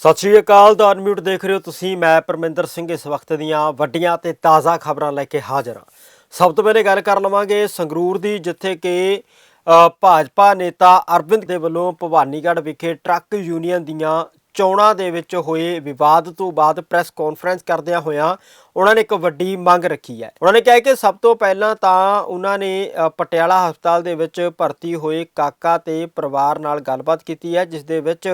ਸਤਿ ਸ਼੍ਰੀ ਅਕਾਲ ਦਾ ਅਨਮਿਊਟ ਦੇਖ ਰਹੇ ਹੋ ਤੁਸੀਂ। ਮੈਂ ਪਰਮਿੰਦਰ ਸਿੰਘ ਇਸ ਵਕਤ ਦੀਆਂ ਵੱਡੀਆਂ ਤੇ ਤਾਜ਼ਾ ਖਬਰਾਂ ਲੈ ਕੇ ਹਾਜ਼ਰ ਹਾਂ। ਸਭ ਤੋਂ ਪਹਿਲੇ ਗੱਲ ਕਰ ਲਵਾਂਗੇ ਸੰਗਰੂਰ ਦੀ, ਜਿੱਥੇ ਕਿ ਭਾਜਪਾ ਨੇਤਾ ਅਰਵਿੰਦ ਦੇ ਵੱਲੋਂ ਭਵਾਨੀਗੜ੍ਹ ਵਿਖੇ ਟਰੱਕ ਯੂਨੀਅਨ ਦੀਆਂ ਚੋਣਾਂ ਦੇ ਵਿੱਚ ਹੋਏ ਵਿਵਾਦ ਤੋਂ ਬਾਅਦ ਪ੍ਰੈਸ ਕਾਨਫਰੰਸ ਕਰਦਿਆਂ ਹੋਇਆਂ ਉਹਨਾਂ ਨੇ ਇੱਕ ਵੱਡੀ ਮੰਗ ਰੱਖੀ ਹੈ। ਉਹਨਾਂ ਨੇ ਕਿਹਾ ਕਿ ਸਭ ਤੋਂ ਪਹਿਲਾਂ ਤਾਂ ਉਹਨਾਂ ਨੇ ਪਟਿਆਲਾ ਹਸਪਤਾਲ ਦੇ ਵਿੱਚ ਭਰਤੀ ਹੋਏ ਕਾਕਾ ਤੇ ਪਰਿਵਾਰ ਨਾਲ ਗੱਲਬਾਤ ਕੀਤੀ ਹੈ, ਜਿਸ ਦੇ ਵਿੱਚ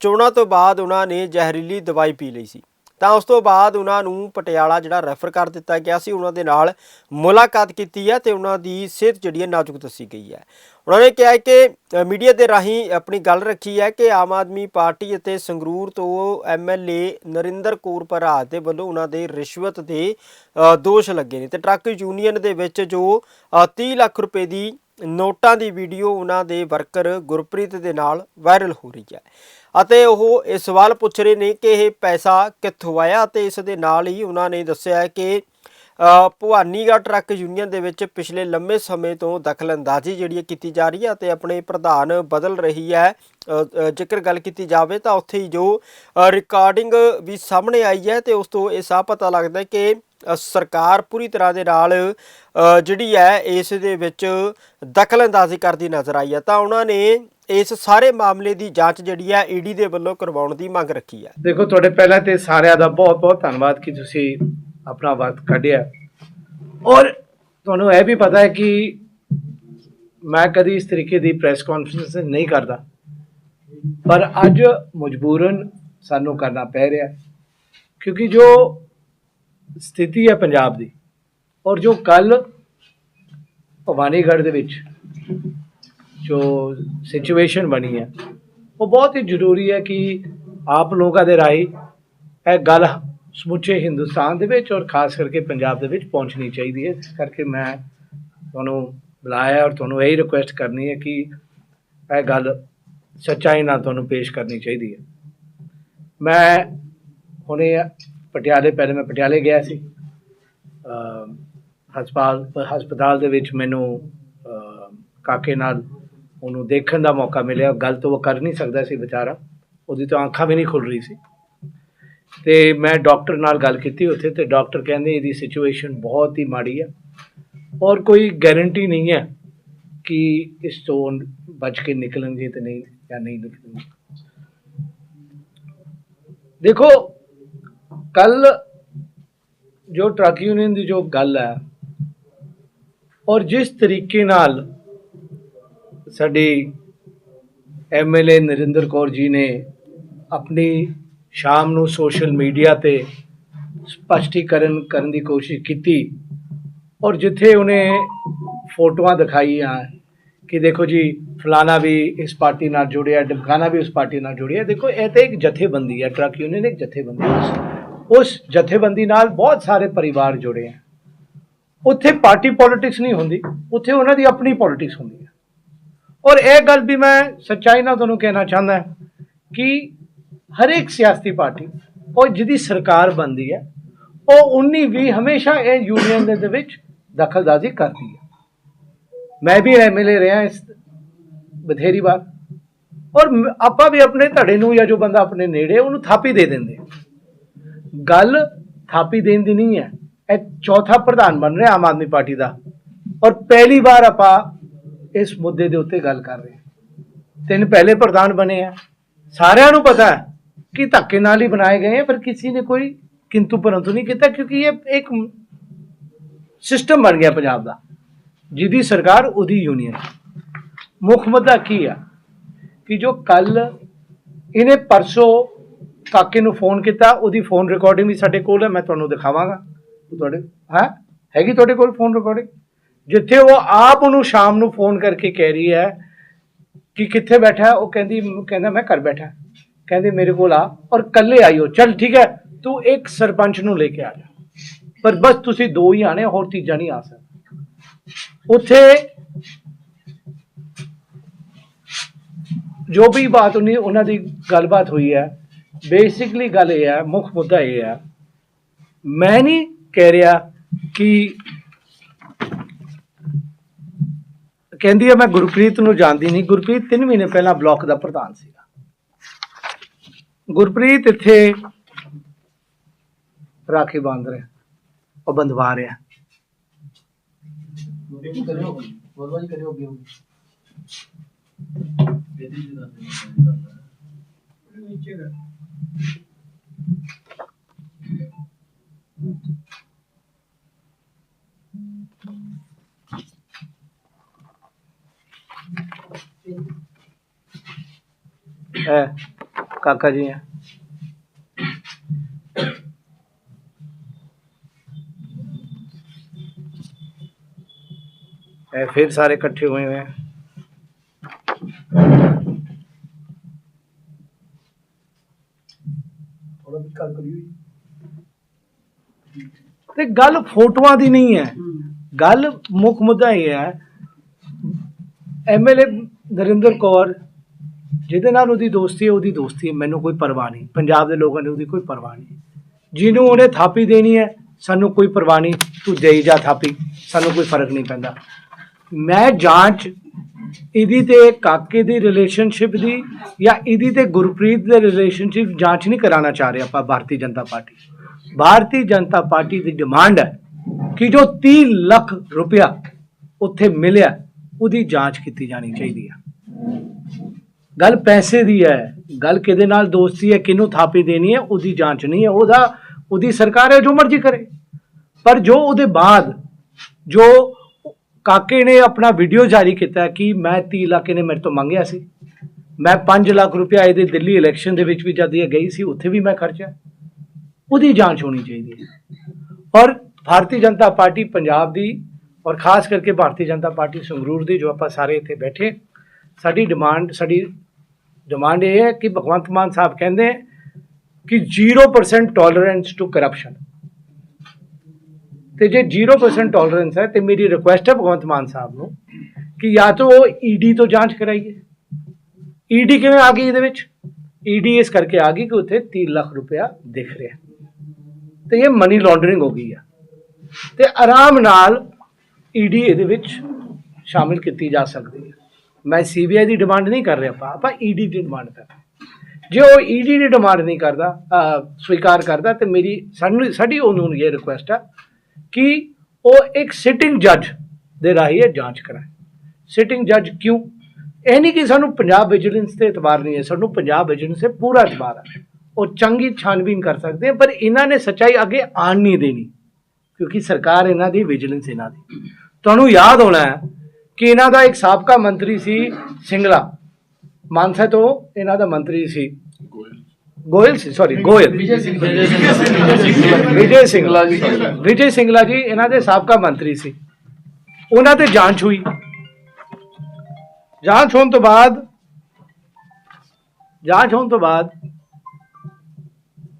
ਚੋਣਾਂ ਤੋਂ ਬਾਅਦ ਉਹਨਾਂ ਨੇ ਜ਼ਹਿਰੀਲੀ ਦਵਾਈ ਪੀ ਲਈ ਸੀ। ਤਾਂ ਉਸ ਤੋਂ ਬਾਅਦ ਉਹਨਾਂ ਨੂੰ ਪਟਿਆਲਾ ਜਿਹੜਾ ਰੈਫਰ ਕਰ ਦਿੱਤਾ ਗਿਆ ਸੀ ਉਹਨਾਂ ਦੇ ਨਾਲ ਮੁਲਾਕਾਤ ਕੀਤੀ ਹੈ ਤੇ ਉਹਨਾਂ ਦੀ ਸਿਹਤ ਜਿਹੜੀ ਹੈ ਨਾਜ਼ੁਕ ਦੱਸੀ ਗਈ ਹੈ। ਉਹਨਾਂ ਨੇ ਕਿਹਾ ਕਿ ਮੀਡੀਆ ਦੇ ਰਾਹੀਂ ਆਪਣੀ ਗੱਲ ਰੱਖੀ ਹੈ ਕਿ ਆਮ ਆਦਮੀ ਪਾਰਟੀ ਅਤੇ ਸੰਗਰੂਰ ਤੋਂ ਐਮਐਲਏ ਨਰਿੰਦਰ ਕੌਰ ਭਰਾਜ ਦੇ ਵੱਲੋਂ ਉਹਨਾਂ ਦੇ ਰਿਸ਼ਵਤ ਦੇ ਦੋਸ਼ ਲੱਗੇ ਨੇ ਤੇ ਟਰੱਕ ਯੂਨੀਅਨ ਦੇ ਵਿੱਚ ਜੋ ਅ, 30 ਲੱਖ ਰੁਪਏ ਦੀ ਨੋਟਾਂ ਦੀ ਵੀਡੀਓ ਉਹਨਾਂ ਦੇ ਵਰਕਰ ਗੁਰਪ੍ਰੀਤ ਦੇ ਨਾਲ ਵਾਇਰਲ ਹੋ ਰਹੀ ਹੈ। ਅਤੇ ਉਹ ਇਹ ਸਵਾਲ ਪੁੱਛ ਰਹੇ ਨੇ ਕਿ ਇਹ ਪੈਸਾ ਕਿੱਥੋਂ ਆਇਆ ਤੇ ਇਸ ਦੇ ਨਾਲ ਹੀ ਉਹਨਾਂ ਨੇ ਦੱਸਿਆ ਕਿ ਭਵਾਨੀਗੜ੍ਹ ਟਰੱਕ ਯੂਨੀਅਨ ਦੇ ਵਿੱਚ ਪਿਛਲੇ ਲੰਮੇ ਸਮੇਂ ਤੋਂ ਦਖਲਅੰਦਾਜ਼ੀ ਜਿਹੜੀ ਹੈ ਕੀਤੀ ਜਾ ਰਹੀ ਹੈ ਤੇ ਆਪਣੇ ਪ੍ਰਧਾਨ ਬਦਲ ਰਹੀ ਹੈ। ਜੇਕਰ ਗੱਲ ਕੀਤੀ ਜਾਵੇ ਤਾਂ ਉੱਥੇ ਹੀ ਜੋ ਰਿਕਾਰਡਿੰਗ ਵੀ ਸਾਹਮਣੇ ਆਈ ਹੈ ਤੇ ਉਸ ਤੋਂ ਇਹ ਸਾਫ਼ ਪਤਾ ਲੱਗਦਾ ਕਿ ਸਰਕਾਰ ਪੂਰੀ ਤਰ੍ਹਾਂ ਦੇ ਨਾਲ ਜਿਹੜੀ ਹੈ ਇਸ ਦੇ ਵਿੱਚ ਦਖਲਅੰਦਾਜ਼ੀ ਕਰਦੀ ਨਜ਼ਰ ਆਈ ਹੈ। ਤਾਂ ਉਹਨਾਂ ਨੇ ਇਸ ਸਾਰੇ ਮਾਮਲੇ ਦੀ ਜਾਂਚ ਜਿਹੜੀ ਹੈ ਈਡੀ ਦੇ ਵੱਲੋਂ ਕਰਵਾਉਣ ਦੀ ਮੰਗ ਰੱਖੀ ਹੈ ਦੇਖੋ, ਤੁਹਾਡੇ ਪਹਿਲਾਂ ਤੇ ਸਾਰਿਆਂ ਦਾ ਬਹੁਤ ਬਹੁਤ ਧੰਨਵਾਦ ਕਿ ਤੁਸੀਂ ਆਪਣਾ ਵਕਤ ਕੱਢਿਆ। ਔਰ ਤੁਹਾਨੂੰ ਇਹ ਵੀ ਪਤਾ ਹੈ ਕਿ ਮੈਂ ਕਦੀ ਇਸ ਤਰੀਕੇ ਦੀ ਪ੍ਰੈਸ ਕਾਨਫਰੰਸ ਨਹੀਂ ਕਰਦਾ। ਪਰ ਅੱਜ ਮਜਬੂਰਨ ਸਾਨੂੰ ਕਰਨਾ ਪੈ ਰਿਹਾ ਕਿਉਂਕਿ ਜੋ ਸਥਿਤੀ ਹੈ ਪੰਜਾਬ ਦੀ, ਔਰ ਜੋ ਕੱਲ ਭਵਾਨੀਗੜ੍ਹ ਦੇ ਵਿੱਚ ਜੋ ਸਿਚੁਏਸ਼ਨ ਬਣੀ ਹੈ, ਉਹ ਬਹੁਤ ਹੀ ਜ਼ਰੂਰੀ ਹੈ ਕਿ ਆਪ ਲੋਕਾਂ ਦੇ ਰਾਹੀਂ ਇਹ ਗੱਲ ਸਮੁੱਚੇ ਹਿੰਦੁਸਤਾਨ ਦੇ ਵਿੱਚ ਔਰ ਖਾਸ ਕਰਕੇ ਪੰਜਾਬ ਦੇ ਵਿੱਚ ਪਹੁੰਚਣੀ ਚਾਹੀਦੀ ਹੈ। ਇਸ ਕਰਕੇ ਮੈਂ ਤੁਹਾਨੂੰ ਬੁਲਾਇਆ ਔਰ ਤੁਹਾਨੂੰ ਇਹੀ ਰਿਕੁਐਸਟ ਕਰਨੀ ਹੈ ਕਿ ਇਹ ਗੱਲ ਸੱਚਾਈ ਨਾਲ ਤੁਹਾਨੂੰ ਪੇਸ਼ ਕਰਨੀ ਚਾਹੀਦੀ ਹੈ। ਮੈਂ ਹੁਣੇ ਪਟਿਆਲੇ, ਪਹਿਲੇ ਮੈਂ ਪਟਿਆਲੇ ਗਿਆ ਸੀ। ਅਮ ਹਸਪਤਾਲ ਹਸਪਤਾਲ ਦੇ ਵਿੱਚ ਮੈਨੂੰ ਕਾਕੇ ਨਾਲ ਉਹਨੂੰ ਦੇਖਣ ਦਾ ਮੌਕਾ ਮਿਲਿਆ। ਗੱਲ ਤਾਂ ਉਹ ਕਰ ਨਹੀਂ ਸਕਦਾ ਸੀ ਵਿਚਾਰਾ। ਉਹਦੀ ਤਾਂ ਅੱਖਾਂ ਵੀ ਨਹੀਂ ਖੁੱਲ ਰਹੀ ਸੀ। ਤੇ ਮੈਂ ਡਾਕਟਰ ਨਾਲ ਗੱਲ ਕੀਤੀ ਉੱਥੇ ਤੇ ਡਾਕਟਰ ਕਹਿੰਦੇ ਇਹਦੀ ਸਿਚੁਏਸ਼ਨ ਬਹੁਤ ਹੀ ਮਾੜੀ ਹੈ ਔਰ ਕੋਈ ਗਾਰੰਟੀ ਨਹੀਂ ਹੈ ਕਿ ਇਸ ਤੋਂ ਬਚ ਕੇ ਨਿਕਲਣਗੇ ਤੇ ਨਹੀਂ ਜਾਂ ਨਹੀਂ ਨਿਕਲਣਗੇ। ਦੇਖੋ, ਕੱਲ ਜੋ ਟਰੱਕ ਯੂਨੀਅਨ ਦੀ ਜੋ ਗੱਲ ਹੈ, ਔਰ ਜਿਸ ਤਰੀਕੇ ਨਾਲ ਸਾਡੀ ਐਮਐਲਏ ਨਰਿੰਦਰ ਕੌਰ ਜੀ ਨੇ ਆਪਣੀ ਸ਼ਾਮ ਨੂੰ ਸੋਸ਼ਲ ਮੀਡੀਆ ਤੇ ਸਪਸ਼ਟੀਕਰਨ ਕਰਨ ਦੀ ਕੋਸ਼ਿਸ਼ ਕੀਤੀ ਔਰ ਜਿੱਥੇ ਉਹਨੇ ਫੋਟੋਆਂ ਦਿਖਾਈਆਂ ਕਿ ਦੇਖੋ ਜੀ, ਫਲਾਣਾ ਵੀ ਇਸ ਪਾਰਟੀ ਨਾਲ ਜੁੜਿਆ ਡਿਮਕਾਨਾ ਵੀ ਉਸ ਪਾਰਟੀ ਨਾਲ ਜੁੜਿਆ, ਦੇਖੋ ਇਹ ਤਾਂ ਇੱਕ ਜਥੇਬੰਦੀ ਹੈ, ਟਰੱਕ ਯੂਨੀਅਨ ਇੱਕ ਜਥੇਬੰਦੀ ਹੈ। ਉਸ- ਜਥੇਬੰਦੀ ਨਾਲ ਬਹੁਤ ਸਾਰੇ ਪਰਿਵਾਰ ਜੁੜੇ ਆ। ਉੱਥੇ ਪਾਰਟੀ ਪੋਲਿਟਿਕਸ ਨਹੀਂ ਹੁੰਦੀ, ਉੱਥੇ ਉਹਨਾਂ ਦੀ ਆਪਣੀ ਪੋਲਿਟਿਕਸ ਹੁੰਦੀ ਹੈ। ਔਰ ਇਹ ਗੱਲ ਵੀ ਮੈਂ ਸੱਚਾਈ ਨਾਲ ਤੁਹਾਨੂੰ ਕਹਿਣਾ ਚਾਹੁੰਦਾ ਕਿ ਹਰ ਇੱਕ ਸਿਆਸਤੀ ਪਾਰਟੀ, ਉਹ ਜਿਹਦੀ ਸਰਕਾਰ ਬਣਦੀ ਹੈ, ਉਹ ਉਨੀ ਵੀ ਹਮੇਸ਼ਾ ਇਹ ਯੂਨੀਅਨ ਦੇ ਵਿੱਚ ਦਖਲਦਾਜ਼ੀ ਕਰਦੀ ਹੈ। ਮੈਂ ਵੀ ਐਮਐਲਏ ਰਿਹਾ ਇਸ ਬਥੇਰੀ ਵਾਰ। ਔਰ ਆਪਾਂ ਵੀ ਆਪਣੇ ਧੜੇ ਨੂੰ ਜਾਂ ਜੋ ਬੰਦਾ ਆਪਣੇ ਨੇੜੇ ਉਹਨੂੰ ਥਾਪੀ ਦੇ ਦਿੰਦੇ ਗੱਲ ਥਾਪੀ ਦੇਣ ਦੀ ਨਹੀਂ ਹੈ। ਇਹ ਚੌਥਾ ਪ੍ਰਧਾਨ ਬਣ ਰਿਹਾ ਆਮ ਆਦਮੀ ਪਾਰਟੀ ਦਾ। ਔਰ ਪਹਿਲੀ ਵਾਰ ਆਪਾਂ ਇਸ ਮੁੱਦੇ ਦੇ ਉੱਤੇ ਗੱਲ ਕਰ ਰਹੇ ਹਾਂ। ਤਿੰਨ ਪਹਿਲੇ ਪ੍ਰਧਾਨ ਬਣੇ ਆ। ਸਾਰਿਆਂ ਨੂੰ ਪਤਾ ਹੈ ਕਿ ਧੱਕੇ ਨਾਲ ਹੀ ਬਣਾਏ ਗਏ ਆ, ਪਰ ਕਿਸੇ ਨੇ ਕੋਈ ਕਿੰਤੂ ਪਰੰਤੂ ਨਹੀਂ ਕੀਤਾ, ਕਿਉਂਕਿ ਇਹ ਇੱਕ ਸਿਸਟਮ ਬਣ ਗਿਆ ਪੰਜਾਬ ਦਾ, ਜਿਹਦੀ ਸਰਕਾਰ ਉਹਦੀ ਯੂਨੀਅਨ ਮੁੱਖ ਮੁੱਦਾ ਕੀ ਆ? ਕਿ ਜੋ ਕੱਲ ਇਹਨੇ ਪਰਸੋਂ ਕਾਕੇ ਨੂੰ ਫੋਨ ਕੀਤਾ, ਉਹਦੀ ਫੋਨ ਰਿਕਾਰਡਿੰਗ ਵੀ ਸਾਡੇ ਕੋਲ ਹੈ ਮੈਂ ਤੁਹਾਨੂੰ ਦਿਖਾਵਾਂਗਾ। ਤੁਹਾਡੇ ਹੈ? ਹੈਗੀ ਤੁਹਾਡੇ ਕੋਲ ਫੋਨ ਰਿਕਾਰਡਿੰਗ ਜਿੱਥੇ ਉਹ ਆਪ ਉਹਨੂੰ ਸ਼ਾਮ ਨੂੰ ਫੋਨ ਕਰਕੇ ਕਹਿ ਰਹੀ ਹੈ ਕਿ ਕਿੱਥੇ ਬੈਠਾ ਉਹ ਕਹਿੰਦੀ, ਕਹਿੰਦਾ ਮੈਂ ਘਰ ਬੈਠਾ ਕਹਿੰਦੇ ਮੇਰੇ ਕੋਲ ਆ ਔਰ ਕੱਲੇ ਆਇਓ ਚਲ ਠੀਕ ਹੈ, ਤੂੰ ਇੱਕ ਸਰਪੰਚ ਨੂੰ ਲੈ ਕੇ ਆ ਜਾ। ਪਰ ਬਸ ਤੁਸੀਂ ਦੋ ਹੀ ਆਣੇ ਹੋਰ ਤੀਜਾ ਨਹੀਂ ਆ ਸਕਦਾ। ਉੱਥੇ ਜੋ ਵੀ ਬਾਤ ਉਹਨੇ ਉਹਨਾਂ ਦੀ ਗੱਲਬਾਤ ਹੋਈ ਹੈ, ਬੇਸਿਕਲੀ ਗੱਲ ਇਹ ਹੈ, ਮੁੱਖ ਮੁੱਦਾ ਇਹ ਹੈ, ਮੈਂ ਨਹੀਂ ਕਹਿ ਰਿਹਾ ਕਿ ਕਹਿੰਦੀ ਹੈ ਮੈਂ ਗੁਰਪ੍ਰੀਤ ਨੂੰ ਜਾਣਦੀ ਨਹੀਂ। ਗੁਰਪ੍ਰੀਤ 3 ਮਹੀਨੇ ਪਹਿਲਾਂ ਬਲਾਕ ਦਾ ਪ੍ਰਧਾਨ ਸੀਗਾ। ਗੁਰਪ੍ਰੀਤ ਇੱਥੇ ਰਾਖੀ ਬੰਦ ਰਿਹਾ ਉਹ ਬੰਦਵਾ ਰਿਹਾ। ਇਹ ਕਾਕਾ ਜੀ ਹੈ ਇਹ फिर सारे इकट्ठे हुए हुए हैं ਤੇ ਗੱਲ ਫੋਟੋਆਂ ਦੀ ਨਹੀਂ ਹੈ ਗੱਲ ਮੁੱਖ ਮੁੱਦਾ ਇਹ ਹੈ ਐਮਐਲਏ ਨਰਿੰਦਰ ਕੌਰ ਜਿਹਦੇ ਨਾਲ ਉਹਦੀ ਦੋਸਤੀ ਹੈ, ਉਹਦੀ ਦੋਸਤੀ ਹੈ, ਮੈਨੂੰ ਕੋਈ ਪਰਵਾਹ ਨਹੀਂ। ਪੰਜਾਬ ਦੇ ਲੋਕਾਂ ਨੂੰ ਉਹਦੀ ਕੋਈ ਪਰਵਾਹ ਨਹੀਂ। ਜਿਹਨੂੰ ਉਹਨੇ ਥਾਪੀ ਦੇਣੀ ਹੈ, ਸਾਨੂੰ ਕੋਈ ਪਰਵਾਹ ਨਹੀਂ, ਤੂੰ ਦੇਈ ਜਾ ਥਾਪੀ, ਸਾਨੂੰ ਕੋਈ ਫ਼ਰਕ ਨਹੀਂ ਪੈਂਦਾ। ਮੈਂ ਜਾਂਚ ਇਹਦੀ ਤੇ ਕਾਕੇ ਦੀ ਰਿਲੇਸ਼ਨਸ਼ਿਪ ਦੀ ਜਾਂ ਇਹਦੀ ਤੇ ਗੁਰਪ੍ਰੀਤ ਦੇ ਰਿਲੇਸ਼ਨਸ਼ਿਪ ਜਾਂਚ ਨਹੀਂ ਕਰਾਉਣਾ ਚਾਹ ਰਹੇ ਆਪਾਂ, ਭਾਰਤੀ ਜਨਤਾ ਪਾਰਟੀ। ਭਾਰਤੀ ਜਨਤਾ ਪਾਰਟੀ ਦੀ ਡਿਮਾਂਡ ਹੈ ਕਿ ਜੋ 30 ਲੱਖ ਰੁਪਇਆ ਉੱਥੇ ਮਿਲਿਆ, ਉਹਦੀ ਜਾਂਚ ਕੀਤੀ ਜਾਣੀ ਚਾਹੀਦੀ ਹੈ। ਗੱਲ ਪੈਸੇ ਦੀ ਹੈ। ਗੱਲ ਕਿਹਦੇ ਨਾਲ ਦੋਸਤੀ ਹੈ, ਕਿਹਨੂੰ ਥਾਪੀ ਦੇਣੀ ਹੈ, ਉਹਦੀ ਜਾਂਚ ਨਹੀਂ ਹੈ। ਉਹਦਾ, ਉਹਦੀ ਸਰਕਾਰ ਹੈ, ਜੋ ਮਰਜ਼ੀ ਕਰੇ। ਪਰ ਜੋ ਉਹਦੇ ਬਾਅਦ, ਜੋ ਕਾਕੇ ਨੇ ਆਪਣਾ ਵੀਡੀਓ ਜਾਰੀ ਕੀਤਾ ਕਿ ਮੈਂ 30 ਲੱਖ ਇਹਨੇ ਮੇਰੇ ਤੋਂ ਮੰਗਿਆ ਸੀ। ਮੈਂ 5 ਲੱਖ ਰੁਪਇਆ ਇਹਦੇ ਦਿੱਲੀ ਇਲੈਕਸ਼ਨ ਦੇ ਵਿੱਚ ਵੀ ਜਦ ਇਹ ਗਈ ਸੀ, ਉੱਥੇ ਵੀ ਮੈਂ ਖਰਚਿਆ। ਉਹਦੀ ਜਾਂਚ ਹੋਣੀ ਚਾਹੀਦੀ ਹੈ। ਔਰ ਭਾਰਤੀ ਜਨਤਾ ਪਾਰਟੀ ਪੰਜਾਬ ਦੀ, ਔਰ ਖਾਸ ਕਰਕੇ ਭਾਰਤੀ ਜਨਤਾ ਪਾਰਟੀ ਸੰਗਰੂਰ ਦੀ, ਜੋ ਆਪਾਂ ਸਾਰੇ ਇੱਥੇ ਬੈਠੇ ਸਾਡੀ ਡਿਮਾਂਡ ਸਾਡੀ ਡਿਮਾਂਡ ਇਹ ਹੈ ਕਿ ਭਗਵੰਤ ਮਾਨ ਸਾਹਿਬ ਕਹਿੰਦੇ ਹੈ ਕਿ 0% ਟੋਲਰੈਂਸ ਟੂ ਕਰਪਸ਼ਨ ਤੇ ਜੇ 0% ਟੋਲਰੈਂਸ ਹੈ, ਤੇ ਮੇਰੀ ਰਿਕੁਐਸਟ ਹੈ ਭਗਵੰਤ ਮਾਨ ਸਾਹਿਬ ਨੂੰ ਕਿ ਜਾਂ ਤਾਂ ਉਹ ਈਡੀ ਤੋਂ ਜਾਂਚ ਕਰਾਈਏ। ਈਡੀ ਕਿਵੇਂ ਆ ਗਈ ਇਹਦੇ ਵਿੱਚ? ਈਡੀ ਇਸ ਕਰਕੇ ਆ ਗਈ ਕਿ ਉੱਥੇ 3 ਲੱਖ ਰੁਪਇਆ ਦਿਖ ਰਿਹਾ। ਤੇ ਇਹ ਮਨੀ ਲਾਂਡਰਿੰਗ ਹੋ ਗਈ ਆ। ਤੇ ਆਰਾਮ ਨਾਲ ਈਡੀ ਇਹਦੇ ਵਿੱਚ ਸ਼ਾਮਿਲ ਕੀਤੀ ਜਾ ਸਕਦੀ ਹੈ। ਮੈਂ ਸੀਬੀਆਈ ਦੀ ਡਿਮਾਂਡ ਨਹੀਂ ਕਰ ਰਿਹਾ, ਆਪਾਂ ਆਪਾਂ ਈਡੀ ਦੀ ਡਿਮਾਂਡ ਕਰ ਰਹੇ ਜੇ ਉਹ ਈਡੀ ਦੀ ਡਿਮਾਂਡ ਨਹੀਂ ਕਰਦਾ ਸਵੀਕਾਰ ਕਰਦਾ, ਤੇ ਮੇਰੀ ਸਾਨੂੰ ਸਾਡੀ ਉਹਨੂੰ ਇਹ ਰਿਕੁਐਸਟ ਆ ਕਿ ਉਹ ਇੱਕ ਸਿਟਿੰਗ ਜੱਜ ਦੇ ਰਾਹੀਂ ਇਹ ਜਾਂਚ ਕਰਾਏ। ਸਿਟਿੰਗ ਜੱਜ ਕਿਉਂ? ਇਹ ਨਹੀਂ ਕਿ ਸਾਨੂੰ ਪੰਜਾਬ ਵਿਜੀਲੈਂਸ ਤੇ ਇਤਬਾਰ ਨਹੀਂ ਹੈ, ਸਾਨੂੰ ਪੰਜਾਬ ਵਿਜੀਲੈਂਸ ਤੇ ਪੂਰਾ ਇਤਬਾਰ ਹੈ ਉਹ ਚੰਗੀ ਛਾਨਬੀਨ ਕਰ ਸਕਦੇ ਆ, ਪਰ ਇਹਨਾਂ ਨੇ ਸੱਚਾਈ ਅੱਗੇ ਆਣ ਨਹੀਂ ਦੇਣੀ, ਕਿਉਂਕਿ ਸਰਕਾਰ ਇਹਨਾਂ ਦੀ ਵਿਜੀਲੈਂਸ ਇਹਨਾਂ ਦੀ। ਤੁਹਾਨੂੰ ਯਾਦ ਹੋਣਾ ਹੈ ਕਿ ਇਹਨਾਂ ਦਾ ਇੱਕ ਸਾਬਕਾ ਮੰਤਰੀ ਸੀ ਸਿੰਗਲਾ। ਮਾਨਸਾ ਤੋਂ ਇਹਨਾਂ ਦਾ ਮੰਤਰੀ ਸੀ। ਗੋਇਲ ਸੀ ਸੌਰੀ ਗੋਇਲ। ਵਿਜੇ ਸਿੰਗਲਾ। ਜੀ। ਵਿਜੇ ਸਿੰਗਲਾ ਜੀ। ਇਹਨਾਂ ਦੇ ਸਾਬਕਾ ਮੰਤਰੀ ਸੀ। ਉਹਨਾਂ ਤੇ ਜਾਂਚ ਹੋਈ ਜਾਂਚ ਹੋਣ ਤੋਂ ਬਾਅਦ ਜਾਂਚ ਹੋਣ ਤੋਂ ਬਾਅਦ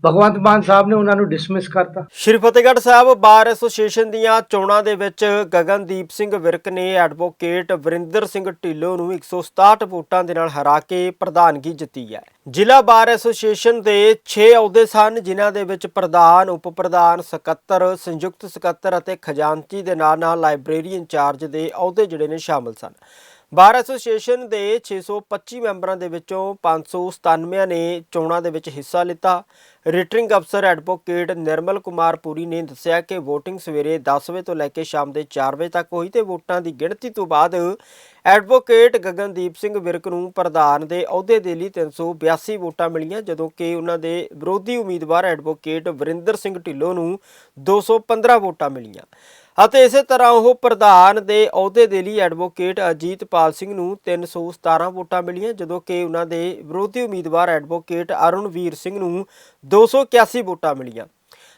ਭਗਵੰਤ ਮਾਨ ਸਾਹਿਬ ਨੇ ਉਹਨਾਂ ਨੂੰ ਡਿਸਮਿਸ ਕਰਤਾ। ਸ਼੍ਰੀ ਫਤਿਹਗੜ੍ਹ ਸਾਹਿਬ ਬਾਰ ਐਸੋਸੀਏਸ਼ਨ ਦੀਆਂ ਚੋਣਾਂ ਦੇ ਵਿੱਚ ਗਗਨਦੀਪ ਸਿੰਘ ਵਿਰਕ ਨੇ ਐਡਵੋਕੇਟ ਵਰਿੰਦਰ ਸਿੰਘ ਢਿੱਲੋਂ ਨੂੰ 167 ਵੋਟਾਂ ਦੇ ਨਾਲ ਹਰਾ ਕੇ ਪ੍ਰਧਾਨਗੀ ਜਿੱਤੀ ਹੈ। ਜ਼ਿਲ੍ਹਾ ਬਾਰ ਐਸੋਸੀਏਸ਼ਨ ਦੇ 6 ਅਹੁਦੇ ਸਨ, ਜਿਨ੍ਹਾਂ ਦੇ ਵਿੱਚ ਪ੍ਰਧਾਨ ਉਪ ਪ੍ਰਧਾਨ ਸਕੱਤਰ, ਸੰਯੁਕਤ ਸਕੱਤਰ ਅਤੇ ਖਜ਼ਾਨਚੀ ਦੇ ਨਾਲ ਨਾਲ ਲਾਇਬ੍ਰੇਰੀ ਇੰਚਾਰਜ ਦੇ ਅਹੁਦੇ ਜਿਹੜੇ ਨੇ ਸ਼ਾਮਲ ਸਨ। ਬਾਰ ਐਸੋਸੀਏਸ਼ਨ ਦੇ 625 ਮੈਂਬਰਾਂ ਦੇ ਵਿੱਚੋਂ 597 ਨੇ ਚੋਣਾਂ ਦੇ ਵਿੱਚ ਹਿੱਸਾ ਲਿੱਤਾ। ਰਿਟਰਿੰਗ ਅਫਸਰ ਐਡਵੋਕੇਟ ਨਿਰਮਲ ਕੁਮਾਰ ਪੁਰੀ ਨੇ ਦੱਸਿਆ ਕਿ VOTING ਸਵੇਰੇ 10 ਵਜੇ ਤੋਂ ਲੈ ਕੇ ਸ਼ਾਮ ਦੇ 4 ਵਜੇ ਤੱਕ ਹੋਈ ਤੇ ਵੋਟਾਂ ਦੀ ਗਿਣਤੀ ਤੋਂ ਬਾਅਦ ਐਡਵੋਕੇਟ ਗਗਨਦੀਪ ਸਿੰਘ ਵਿਰਕ ਨੂੰ ਪ੍ਰਧਾਨ ਦੇ ਅਹੁਦੇ ਦੇ ਲਈ 382 ਵੋਟਾਂ ਮਿਲੀਆਂ, ਜਦੋਂ ਕਿ ਉਹਨਾਂ ਦੇ ਵਿਰੋਧੀ ਉਮੀਦਵਾਰ ਐਡਵੋਕੇਟ ਵਰਿੰਦਰ ਸਿੰਘ ਢਿੱਲੋਂ ਨੂੰ 215 ਵੋਟਾਂ ਮਿਲੀਆਂ। ਅਤੇ ਇਸੇ ਤਰ੍ਹਾਂ ਉਹ ਪ੍ਰਧਾਨ ਦੇ ਅਹੁਦੇ ਦੇ ਲਈ ਐਡਵੋਕੇਟ ਅਜੀਤਪਾਲ ਸਿੰਘ ਨੂੰ 317 ਵੋਟਾਂ ਮਿਲੀਆਂ, ਜਦੋਂ ਕਿ ਉਹਨਾਂ ਦੇ ਵਿਰੋਧੀ ਉਮੀਦਵਾਰ ਐਡਵੋਕੇਟ ਅਰੁਣਵੀਰ ਸਿੰਘ ਨੂੰ 281 ਵੋਟਾਂ ਮਿਲੀਆਂ।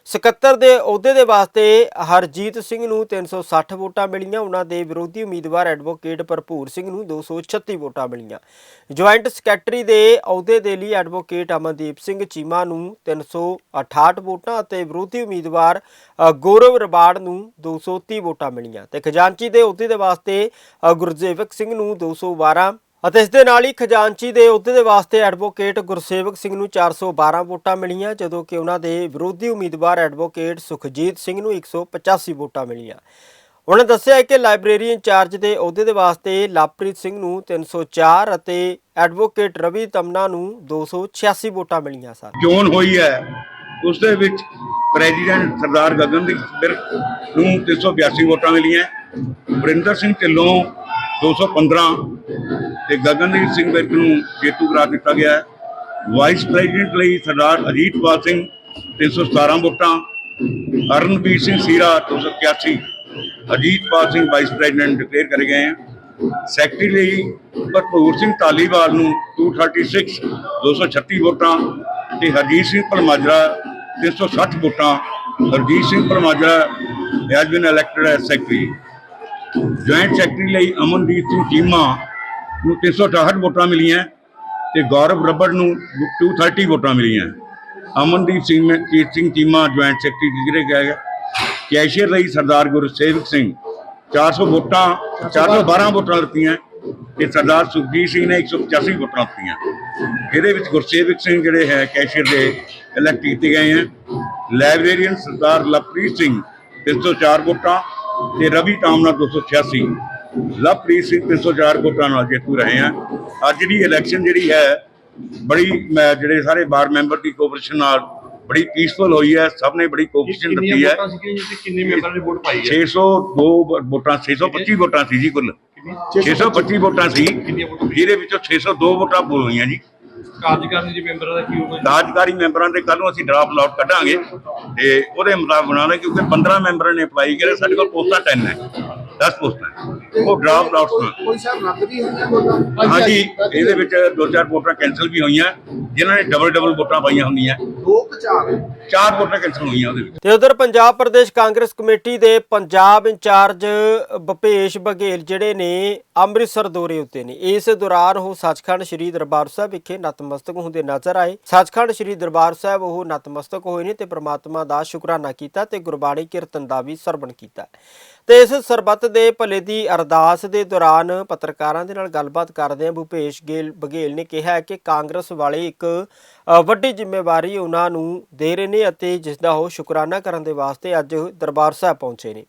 ਸਕੱਤਰ ਦੇ ਅਹੁਦੇ ਦੇ ਵਾਸਤੇ ਹਰਜੀਤ ਸਿੰਘ ਨੂੰ 360 ਵੋਟਾਂ ਮਿਲੀਆਂ। ਉਹਨਾਂ ਦੇ ਵਿਰੋਧੀ ਉਮੀਦਵਾਰ ਐਡਵੋਕੇਟ ਭਰਪੂਰ ਸਿੰਘ ਨੂੰ 236 ਵੋਟਾਂ ਮਿਲੀਆਂ। ਜੁਆਇੰਟ ਸੈਕਟਰੀ ਦੇ ਅਹੁਦੇ ਦੇ ਲਈ ਐਡਵੋਕੇਟ ਅਮਨਦੀਪ ਸਿੰਘ ਚੀਮਾ ਨੂੰ 368 ਵੋਟਾਂ ਅਤੇ ਵਿਰੋਧੀ ਉਮੀਦਵਾਰ ਗੌਰਵ ਰਬਾੜ ਨੂੰ 230 ਵੋਟਾਂ ਮਿਲੀਆਂ। ਤੇ ਖਜ਼ਾਨਚੀ ਦੇ ਅਹੁਦੇ ਦੇ ਵਾਸਤੇ ਗੁਰਜੇਵਕ ਸਿੰਘ ਨੂੰ 212 ਅਤੇ ਇਸ ਦੇ ਨਾਲ ਹੀ ਖਜ਼ਾਨਚੀ ਦੇ ਅਹੁਦੇ ਦੇ ਵਾਸਤੇ ਐਡਵੋਕੇਟ ਗੁਰਸੇਵਕ ਸਿੰਘ ਨੂੰ 412 ਵੋਟਾਂ ਮਿਲੀਆਂ, ਜਦੋਂ ਕਿ ਉਹਨਾਂ ਦੇ ਵਿਰੋਧੀ ਉਮੀਦਵਾਰ ਐਡਵੋਕੇਟ ਸੁਖਜੀਤ ਸਿੰਘ ਨੂੰ 185 ਵੋਟਾਂ ਮਿਲੀਆਂ। ਉਹਨਾਂ ਦੱਸਿਆ ਕਿ ਲਾਇਬ੍ਰੇਰੀ ਇੰਚਾਰਜ ਦੇ ਅਹੁਦੇ ਦੇ ਵਾਸਤੇ ਲਵਪ੍ਰੀਤ ਸਿੰਘ ਨੂੰ 304 ਅਤੇ ਐਡਵੋਕੇਟ ਰਵੀ ਤਮਨਾ ਨੂੰ 286 ਵੋਟਾਂ ਮਿਲੀਆਂ ਸਨ। ਚੋਣ ਹੋਈ ਹੈ। ਉਸ ਦੇ ਵਿੱਚ ਪ੍ਰੈਜ਼ੀਡੈਂਟ ਸਰਦਾਰ ਗਗਨਦੀਪ ਬਿਰਕ ਨੂੰ 382 ਵੋਟਾਂ ਮਿਲੀਆਂ। ਵਰਿੰਦਰ ਸਿੰਘ ਢਿੱਲੋਂ 215 ਤੇ ਗਗਨਦੀਪ ਸਿੰਘ ਵਿਰਕ ਨੂੰ ਜੇਤੂ ਕਰਾਰ ਦਿੱਤਾ ਗਿਆ ਹੈ। ਵਾਈਸ ਪ੍ਰੈਜ਼ੀਡੈਂਟ ਲਈ ਸਰਦਾਰ ਅਜੀਤਪਾਲ ਸਿੰਘ 317 ਵੋਟਾਂ Arnavir Singh Seera 281 Ajitpal Singh vice president declare ਕਰੇ ਗਏ ਹਨ ਸੈਕਟਰੀ ਲਈ ਭਰਪੂਰ ਸਿੰਘ ਧਾਲੀਵਾਲ ਨੂੰ 236 236 ਵੋਟਾਂ ਤੇ ਹਰਜੀਤ ਸਿੰਘ ਭਲਮਾਜਰਾ 360 ਵੋਟਾਂ। Harjit Singh Bhalmajra has been elected as secretary joint secretary ਲਈ ਅਮਨਦੀਪ ਸਿੰਘ ਚੀਮਾ ਨੂੰ 368 ਵੋਟਾਂ ਮਿਲੀਆਂ ਤੇ ਗੌਰਵ ਰੱਬੜ ਨੂੰ 230 ਵੋਟਾਂ ਮਿਲੀਆਂ। ਅਮਨਦੀਪ ਸਿੰਘ ਮੈਂ- ਕੀਰਤ ਸਿੰਘ ਚੀਮਾ ਜੁਆਇੰਟ ਸੈਕਟਰੀ ਜਿਹੜੇ ਗਏ? ਕੈਸ਼ੀਅਰ ਲਈ ਸਰਦਾਰ ਗੁਰਸੇਵਕ ਸਿੰਘ 400 ਵੋਟਾਂ 412 ਵੋਟਾਂ ਦਿੱਤੀਆਂ ਤੇ ਸਰਦਾਰ ਸੁਖਜੀਤ ਸਿੰਘ ਨੇ 185 ਵੋਟਾਂ ਦਿੱਤੀਆਂ। ਇਹਦੇ ਵਿੱਚ ਗੁਰਸੇਵਕ ਸਿੰਘ ਜਿਹੜੇ ਹੈ ਕੈਸ਼ੀਅਰ ਦੇ ਇਲੈਕਟ ਕੀਤੇ ਗਏ ਹੈ। ਲਾਇਬ੍ਰੇਰੀਅਨ ਸਰਦਾਰ ਲਵਪ੍ਰੀਤ ਸਿੰਘ 304 ਵੋਟਾਂ ਤੇ ਰਵੀ ਟਾਮਨਾ 286 ਲਵਪ੍ਰੀਤ ਸਿੰਘ 304 ਵੋਟਾਂ ਨਾਲ ਜੇਤੂ ਰਹੇ ਹਨ ਅੱਜ ਦੀ ਇਲੈਕਸ਼ਨ ਜਿਹੜੀ ਹੈ ਬੜੀ ਜਿਹੜੇ ਸਾਰੇ ਬਾਰ ਮੈਂਬਰ ਦੀ ਕੋਆਪਰੇਸ਼ਨ ਨਾਲ ਬੜੀ ਪੀਸਫੁਲ ਹੋਈ ਹੈ ਸਭ ਨੇ ਬੜੀ ਕੋਆਪਰੇਸ਼ਨ ਦਿੱਤੀ ਹੈ। ਕਿੰਨੇ ਮੈਂਬਰਾਂ ਨੇ ਵੋਟ ਪਾਈ ਹੈ? 602 ਵ- ਵੋਟਾਂ 625 ਵੋਟਾਂ ਸੀ ਜੀ ਕੁੱਲ। 625 ਵੋਟਾਂ ਸੀ। ਜਿਹਦੇ ਵਿੱਚੋਂ 602 ਵੋਟਾਂ ਹੋਈਆਂ ਜੀ। ਕਾਰਜਕਾਰੀ ਦੇ ਮੈਂਬਰਾਂ ਦਾ ਕੀ ਹੋਊਗਾ ਜੀ? ਮੈਂਬਰਾਂ ਦੇ ਕੱਲ ਨੂੰ ਅਸੀਂ ਡਰਾਫਟ ਲਾਟ ਕੱਢਾਂਗੇ ਤੇ ਉਹਦੇ ਮੁਤਾਬਕ ਬਣਾਉਣਾ, ਕਿਉਂਕਿ 15 ਮੈਂਬਰਾਂ ਨੇ ਅਪਲਾਈ ਕਰਿਆ, ਸਾਡੇ ਕੋਲ ਪੋਸਟਾਂ 10 ਹੈ 10 ਪੋਸਟਾਂ ਹੈ। ਉਹ ਡਰਾਫਟ ਲਾਟ ਕੋਈ ਸਾਹਿਬ ਰੱਦ ਵੀ ਹੋਈਆਂ ਵੋਟਾਂ? ਹਾਂਜੀ ਇਹਦੇ ਵਿੱਚ ਦੋ ਚਾਰ ਵੋਟਾਂ ਕੈਂਸਲ ਵੀ ਹੋਈਆਂ ਜਿਨ੍ਹਾਂ ਨੇ ਡਬਲ ਡਬਲ ਵੋਟਾਂ ਪਾਈਆਂ ਹੁੰਦੀਆਂ। ਦੋ ਚਾਰ। ਚਾਰ ਵੋਟਾਂ ਕੈਂਸਲ ਹੋਈਆਂ ਉਹਦੇ ਵਿੱਚ। ਤੇ ਉਧਰ ਪੰਜਾਬ ਪ੍ਰਦੇਸ਼ ਕਾਂਗਰਸ ਕਮੇਟੀ ਦੇ ਪੰਜਾਬ ਇੰਚਾਰਜ ਭੁਪੇਸ਼ ਬਘੇਲ ਜਿਹੜੇ ਨੇ ਅੰਮ੍ਰਿਤਸਰ ਦੌਰੇ ਉੱਤੇ ਨੇ। ਇਸ ਦੌਰਾਨ ਉਹ ਸੱਚਖੰਡ ਸ੍ਰੀ ਦਰਬਾਰ ਸਾਹਿਬ ਵਿਖੇ ਨਤਮਸਤਕ ਹੁੰਦੇ ਨਜ਼ਰ ਆਏ। ਸੱਚਖੰਡ ਸ੍ਰੀ ਦਰਬਾਰ ਸਾਹਿਬ ਉਹ ਨਤਮਸਤਕ ਹੋਏ ਨੇ ਤੇ ਪ੍ਰਮਾਤਮਾ ਦਾ ਸ਼ੁਕਰਾਨਾ ਕੀਤਾ ਤੇ ਗੁਰਬਾਣੀ ਕੀਰਤਨ ਦਾ ਵੀ ਸਰਵਣ ਕੀਤਾ। ਤੇ ਇਸ ਸਰਬੱਤ ਦੇ ਭਲੇ ਦੀ ਅਰਦਾਸ ਦੇ ਦੌਰਾਨ ਪੱਤਰਕਾਰਾਂ ਦੇ ਨਾਲ ਗੱਲਬਾਤ ਕਰਦਿਆਂ ਭੂਪੇਸ਼ ਗੇਲ ਬਘੇਲ ਨੇ ਕਿਹਾ ਕਿ ਕਾਂਗਰਸ ਵਾਲੇ ਇੱਕ ਵੱਡੀ ਜ਼ਿੰਮੇਵਾਰੀ ਉਹਨਾਂ ਨੂੰ ਦੇ ਰਹੇ ਨੇ ਅਤੇ ਜਿਸ ਦਾ ਉਹ ਸ਼ੁਕਰਾਨਾ ਕਰਨ ਦੇ ਵਾਸਤੇ ਅੱਜ ਦਰਬਾਰ ਸਾਹਿਬ ਪਹੁੰਚੇ ਨੇ।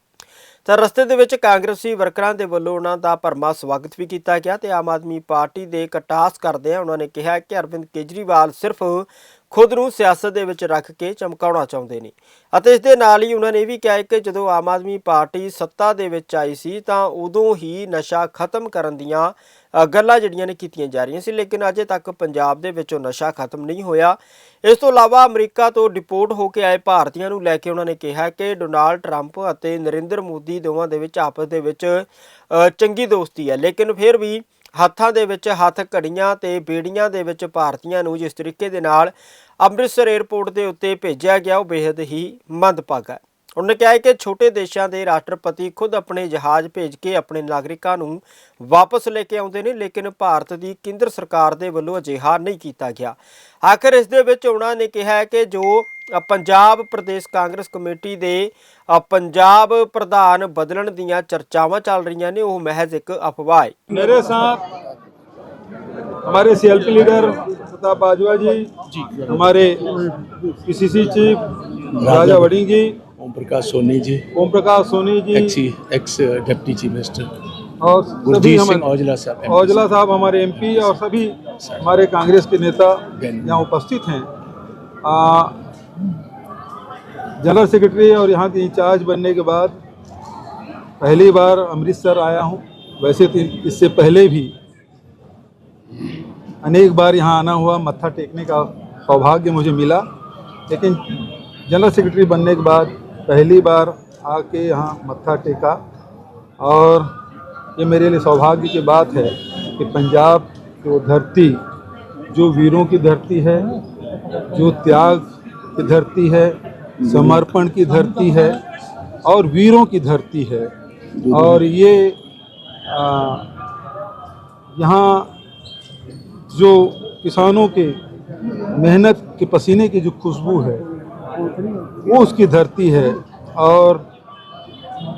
ਤਾਂ ਰਸਤੇ ਦੇ ਵਿੱਚ ਕਾਂਗਰਸੀ ਵਰਕਰਾਂ ਦੇ ਵੱਲੋਂ ਉਹਨਾਂ ਦਾ ਭਰਮਾ ਸਵਾਗਤ ਵੀ ਕੀਤਾ ਗਿਆ ਤੇ ਆਮ ਆਦਮੀ ਪਾਰਟੀ ਦੇ ਕਟਾਸ ਕਰਦਿਆਂ ਉਹਨਾਂ ਨੇ ਕਿਹਾ ਕਿ ਅਰਵਿੰਦ ਕੇਜਰੀਵਾਲ ਸਿਰਫ ਖੁਦ ਨੂੰ ਸਿਆਸਤ ਦੇ ਵਿੱਚ ਰੱਖ ਕੇ ਚਮਕਾਉਣਾ ਚਾਹੁੰਦੇ ਨੇ। ਅਤੇ ਇਸ ਦੇ ਨਾਲ ਹੀ ਉਹਨਾਂ ਨੇ ਇਹ ਵੀ ਕਿਹਾ ਕਿ ਜਦੋਂ ਆਮ ਆਦਮੀ ਪਾਰਟੀ ਸੱਤਾ ਦੇ ਵਿੱਚ ਆਈ ਸੀ ਤਾਂ ਉਦੋਂ ਹੀ ਨਸ਼ਾ ਖਤਮ ਕਰਨ ਦੀਆਂ ਗੱਲਾਂ ਜਿਹੜੀਆਂ ਨੇ ਕੀਤੀਆਂ ਜਾ ਰਹੀਆਂ ਸੀ, ਲੇਕਿਨ ਅਜੇ ਤੱਕ ਪੰਜਾਬ ਦੇ ਵਿੱਚੋਂ ਨਸ਼ਾ ਖਤਮ ਨਹੀਂ ਹੋਇਆ। ਇਸ ਤੋਂ ਇਲਾਵਾ ਅਮਰੀਕਾ ਤੋਂ ਡਿਪੋਰਟ ਹੋ ਕੇ ਆਏ ਭਾਰਤੀਆਂ ਨੂੰ ਲੈ ਕੇ ਉਹਨਾਂ ਨੇ ਕਿਹਾ ਕਿ ਡੋਨਾਲਡ ਟਰੰਪ ਅਤੇ ਨਰਿੰਦਰ ਮੋਦੀ ਦੋਵਾਂ ਦੇ ਵਿੱਚ ਆਪਸ ਦੇ ਵਿੱਚ ਚੰਗੀ ਦੋਸਤੀ ਹੈ। ਲੇਕਿਨ ਫਿਰ ਵੀ ਹੱਥਾਂ ਦੇ ਵਿੱਚ ਹੱਥ ਘੜੀਆਂ ਤੇ ਬੇੜੀਆਂ ਦੇ ਵਿੱਚ ਭਾਰਤੀਆਂ ਨੂੰ ਜਿਸ ਤਰੀਕੇ ਦੇ ਨਾਲ ਅੰਮ੍ਰਿਤਸਰ 에ਅਰਪੋਰਟ ਦੇ ਉੱਤੇ ਭੇਜਿਆ ਗਿਆ, ਉਹ ਬੇहद ਹੀ ਮੰਦਭਾਗਾ ਹੈ। ਉਹਨੇ ਕਿਹਾ ਕਿ ਛੋਟੇ ਦੇਸ਼ਾਂ ਦੇ ਰਾਸ਼ਟਰਪਤੀ ਖੁਦ ਆਪਣੇ ਜਹਾਜ਼ ਭੇਜ ਕੇ ਆਪਣੇ ਨਾਗਰਿਕਾਂ ਨੂੰ ਵਾਪਸ ਲੈ ਕੇ ਆਉਂਦੇ ਨੇ, ਲੇਕਿਨ ਭਾਰਤ ਦੀ ਕੇਂਦਰ ਸਰਕਾਰ ਦੇ ਵੱਲੋਂ ਅਜਿਹਾ ਨਹੀਂ ਕੀਤਾ ਗਿਆ। ਆਖਿਰ ਇਸ ਦੇ ਵਿੱਚ ਉਹਨਾਂ ਨੇ ਕਿਹਾ ਕਿ ਜੋ ਪੰਜਾਬ ਪ੍ਰਦੇਸ਼ ਕਾਂਗਰਸ ਕਮੇਟੀ ਦੇ ਅ, ਪੰਜਾਬ ਪ੍ਰਧਾਨ ਬਦਲਣ ਦੀਆਂ ਚਰਚਾਵਾਂ ਚੱਲ ਰਹੀਆਂ ਨੇ ਉਹ ਮਹਿਜ਼ ਇੱਕ ਅਫਵਾਹ ਹੈ मेरे साथ हमारे सीएलपी लीडर प्रताप बाजवा जी हमारे PCC chief Raja Warring ji Om Prakash Soni ji Om Prakash Soni ji ex ex deputy chief minister और सभी गुरजीत सिंह हमारे औजला साहब औजला साहब हमारे एमपी और सभी हमारे कांग्रेस के नेता यहाँ उपस्थित हैं आ, जनरल सेक्रेटरी और यहाँ के इंचार्ज बनने के बाद पहली बार अमृतसर आया हूँ। वैसे तो इससे पहले भी अनेक बार यहाँ आना हुआ, मत्था टेकने का सौभाग्य मुझे मिला। लेकिन जनरल सेक्रेटरी बनने के बाद पहली बार आके यहाँ मत्था टेका और ये मेरे लिए सौभाग्य की बात है कि पंजाब की वो धरती, जो वीरों की धरती है, जो त्याग की धरती है समर्पण की धरती है और वीरों की धरती है। और ये यहाँ जो किसानों के मेहनत के पसीने की जो खुशबू है, वो उसकी धरती है। और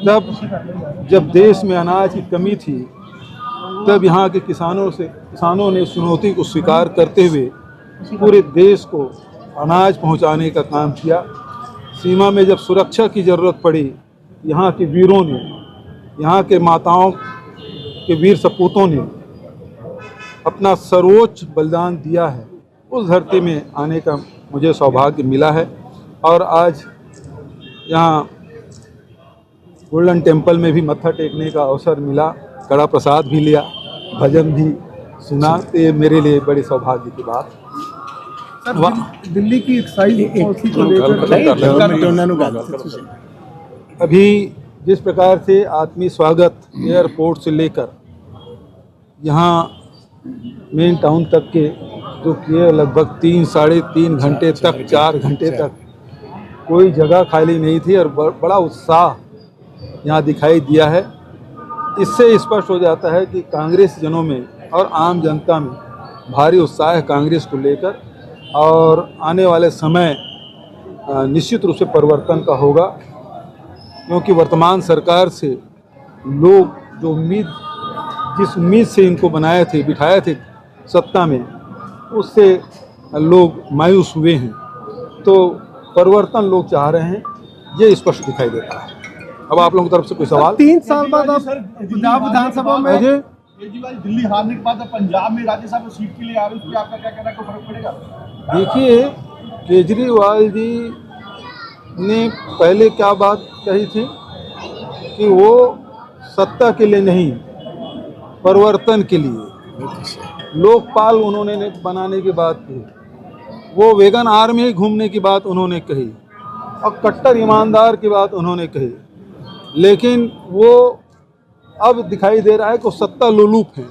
तब जब देश में अनाज की कमी थी, तब यहाँ के किसानों से, किसानों ने चुनौती को स्वीकार करते हुए पूरे देश को अनाज पहुँचाने का काम किया। सीमा में जब सुरक्षा की ज़रूरत पड़ी, यहाँ के वीरों ने, यहाँ के माताओं के वीर सपूतों ने अपना सर्वोच्च बलिदान दिया है। उस धरती में आने का मुझे सौभाग्य मिला है और आज यहाँ गोल्डन टेंपल में भी मत्था टेकने का अवसर मिला, कड़ा प्रसाद भी लिया, भजन भी सुना। तो ये मेरे लिए बड़े सौभाग्य की बात है। ਦਿੱਲੀ- ਦਿੱਲੀ की एक्साइज पॉलिसी को लेकर अभी जिस प्रकार से आत्मीय स्वागत एयरपोर्ट से लेकर यहाँ मेन टाउन तक के जो किए लगभग तीन साढ़े तीन घंटे तक चार घंटे तक कोई जगह खाली नहीं थी और ब- बड़ा उत्साह यहाँ दिखाई दिया है इससे स्पष्ट हो जाता है कि कांग्रेस जनों में और आम जनता में भारी उत्साह है कांग्रेस को लेकर और आने वाले समय निश्चित रूप से परिवर्तन का होगा क्योंकि वर्तमान सरकार से लोग जो उम्मीद जिस उम्मीद से इनको बनाए थे बिठाए थे सत्ता में उससे लोग मायूस हुए हैं। तो परिवर्तन लोग चाह रहे हैं ये स्पष्ट दिखाई देता है। अब आप लोगों की तरफ़ से कोई सवाल? तीन साल बाद आप पंजाब विधानसभा में केजरीवाल दिल्ली हारने के बाद पंजाब में राज्यसभा सीट के लिए आ रहे हैं आपका क्या कहना है? कोई फ़र्क पड़ेगा? देखिए, केजरीवाल जी ने पहले क्या बात कही थी कि वो सत्ता के लिए नहीं, परिवर्तन के लिए। लोकपाल उन्होंने बनाने की बात की। वो वेगन आर्मी घूमने की बात उन्होंने कही, और कट्टर ईमानदार की बात उन्होंने कही। लेकिन वो अब दिखाई दे रहा है कि सत्ता लोलूप है,